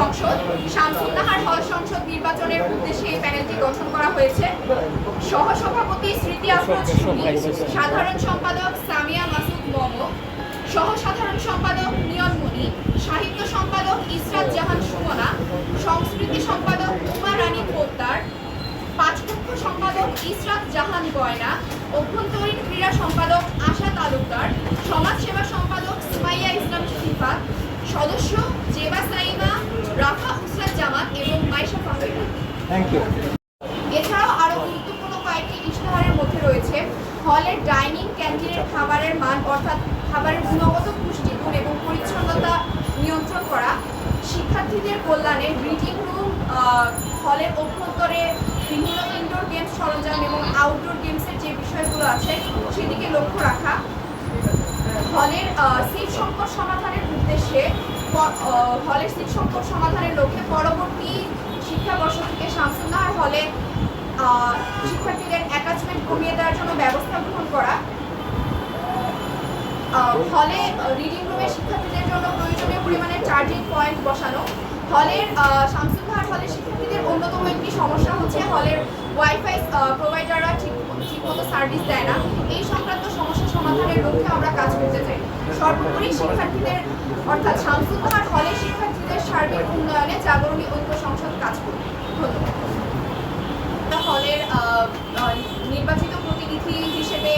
সংসদ। শামসুন্নাহার হল সংসদ নির্বাচনের উদ্দেশ্যে এই প্যানেলটি গঠন করা হয়েছে। সহসভাপতি স্মৃতি আফরোজ সাধারণ সম্পাদক সামিয়া মাসুদ মোমো সহ সাধারণ সম্পাদক নিয়ন মনি, সাহিত্য সম্পাদক ইসরাত জাহান সুমনা, সংস্কৃতি সম্পাদক উমা রানী পোদ্দার পাঁচপক্ষ সম্পাদক ইসরাত জাহান গয়না, অভ্যন্তরীণ ক্রীড়া সম্পাদক আশা তালুকদার, সমাজসেবা সম্পাদক সুমাইয়া ইসলাম সিফাত সদস্য জেবা সাইমা রাফা উসরাত জামাত এবং মাইশা থ্যাংক ইউ এছাড়াও আরও গুরুত্বপূর্ণ কয়েকটি ইশতেহারের মধ্যে রয়েছে। হলের ডাইনিং ক্যান্টিনের খাবারের মান অর্থাৎ খাবারের গুণগত পুষ্টিগুণ এবং পরিচ্ছন্নতা নিয়ন্ত্রণ করা। শিক্ষার্থীদের কল্যাণে রিডিং রুম হলের অভ্যন্তরে বিভিন্ন ইনডোর গেমস সরঞ্জাম এবং আউটডোর গেমসের যে বিষয়গুলো আছে সেদিকে লক্ষ্য রাখা। হলের সিট সংকট সমাধানের উদ্দেশ্যে হলের সিট সংকট সমাধানের লক্ষ্যে পরবর্তী শিক্ষাবর্ষ থেকে শামসুন্নাহার হলে শিক্ষার্থীদের অ্যাটাচমেন্ট কমিয়ে দেওয়ার জন্য ব্যবস্থা গ্রহণ করা হলে রিডিং রুমে শিক্ষার্থীদের জন্য প্রয়োজনীয় পরিমাণে চার্জিং পয়েন্ট বসানো, হলের শামসুন্নাহার হলের শিক্ষার্থীদের অন্যতম একটি সমস্যা হচ্ছে হলের ওয়াইফাই প্রোভাইডাররা ঠিক ঠিকমতো সার্ভিস দেয় না। এই সংক্রান্ত সমস্যা সমাধানের লক্ষ্যে আমরা কাজ করতে চাই। সর্বোপরি শিক্ষার্থীদের, অর্থাৎ শামসুন্নাহার হলের শিক্ষার্থীদের সার্বিক উন্নয়নে জাগরণী ঐক্য সংসদ কাজ করবে। ধন্যবাদ। হলের নির্বাচিত প্রতিনিধি হিসেবে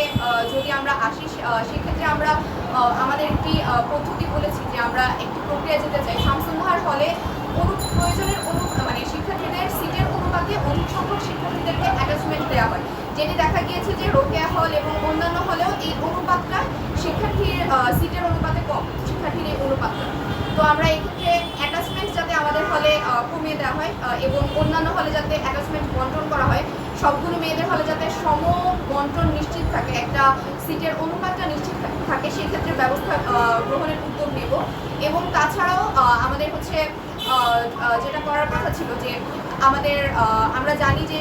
যদি আমরা আসি সেক্ষেত্রে আমরা আমাদের একটি পদ্ধতি বলেছি যে আমরা একটি প্রক্রিয়া যেতে চাই। শামসুন্নাহার হলে অনু, প্রয়োজনের অনু মানে শিক্ষার্থীদের সিটের অনুপাতে অধিক সংখ্যক শিক্ষার্থীদেরকে অ্যাটাচমেন্ট দেওয়া হয়। যেটি দেখা গিয়েছে যে রোকেয়া হল এবং অন্যান্য হলেও এই অনুপাতটা শিক্ষার্থীর সিটের অনুপাতে কম, শিক্ষার্থীর এই অনুপাতটা। তো আমরা এক্ষেত্রে অ্যাটাচমেন্ট যাতে আমাদের হলে কমিয়ে দেওয়া হয় এবং অন্যান্য হলে যাতে অ্যাটাচমেন্ট বন্টন করা হয়, সবগুলো মেয়েদের হলে যাতে সম বন্টন নিশ্চিত থাকে, একটা সিটের অনুপাতটা নিশ্চিত থাকে সেক্ষেত্রে ব্যবস্থা গ্রহণের উদ্যোগ নেব। এবং তাছাড়াও আমাদের হচ্ছে যেটা করার কথা ছিল যে আমাদের আমরা জানি যে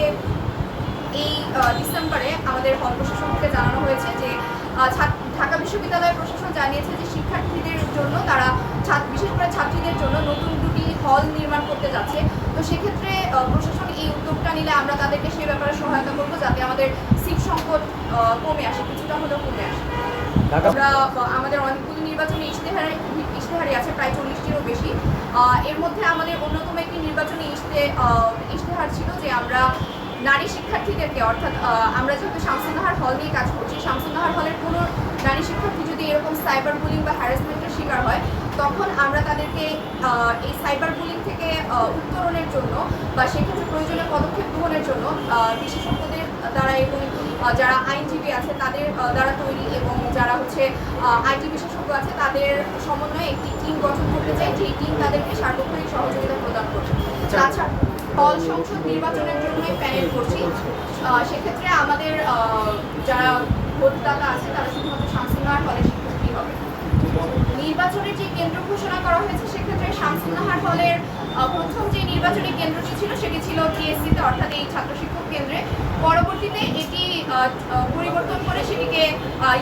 এই ডিসেম্বরে আমাদের হল প্রশাসন থেকে জানানো হয়েছে যে ঢাকা বিশ্ববিদ্যালয় প্রশাসন জানিয়েছে যে শিক্ষার্থীদের জন্য তারা ছাত্র বিশেষ করে ছাত্রীদের জন্য নতুন দুটি হল নির্মাণ করতে যাচ্ছে। তো সেক্ষেত্রে প্রশাসন এই উদ্যোগটা নিলে আমরা তাদেরকে সেই ব্যাপারে সহায়তা করব যাতে আমাদের সিট সংকট কমে আসে কিছুটা হলেও কমে আসে। আমরা আমাদের অনেকগুলো নির্বাচনী ইশতেহারে ইশতেহারি আছে প্রায় চল্লিশটিরও বেশি। এর মধ্যে আমাদের অন্যতম একটি নির্বাচনী ইশতে ইশতেহার ছিল যে আমরা নারী শিক্ষার্থীদেরকে অর্থাৎ আমরা যেহেতু শামসুন্নাহার হল নিয়ে কাজ করছি শামসুন্নাহার হলের কোনো নারী শিক্ষার্থী যদি এরকম সাইবার বুলিং বা হ্যারাসমেন্টের শিকার হয় তখন আমরা তাদেরকে এই সাইবার বুলিং থেকে উত্তরণের জন্য বা সেক্ষেত্রে প্রয়োজনীয় পদক্ষেপ গ্রহণের জন্য বিশেষজ্ঞদের দ্বারা এবং যারা আইনজীবী আছে তাদের দ্বারা তৈরি এবং যারা হচ্ছে আইটি বিশেষজ্ঞ আছে তাদের সমন্বয়ে একটি টিম গঠন করতে চাই যে টিম তাদেরকে সার্বক্ষণিক সহযোগিতা প্রদান করবে। তাছাড়া হল সংসদ নির্বাচনের জন্য প্যানেল করছি। সেক্ষেত্রে আমাদের যারা ভোটদাতা আছে, তারা শুধুমাত্র শামসুন্নাহার হলের শিক্ষার্থী হবে। নির্বাচনের যে কেন্দ্র ঘোষণা করা হয়েছে, সেক্ষেত্রে শামসুন্নাহার হলের প্রথম যে নির্বাচনী কেন্দ্রটি ছিল, সেটি ছিল টিএসসিতে অর্থাৎ এই ছাত্র শিক্ষক কেন্দ্রে। পরবর্তীতে এটি পরিবর্তন করে সেটিকে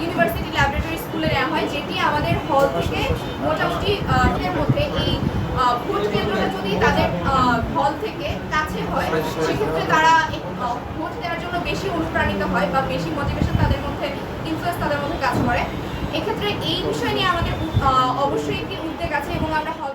ইউনিভার্সিটি ল্যাবরেটরি স্কুলে নেওয়া হয়, যেটি আমাদের হল থেকে মোটামুটি মধ্যে এই ভোট কেন্দ্রটা যদি তাদের হল থেকে কাছে হয় সেক্ষেত্রে তারা ভোট দেওয়ার জন্য বেশি অনুপ্রাণিত হয় বা বেশি মোটিভেশন তাদের মধ্যে ইনফ্লুয়েন্স তাদের মধ্যে কাজ করে। এক্ষেত্রে এই বিষয় নিয়ে আমাদের অবশ্যই একটি উদ্বেগ আছে এবং আমরা হল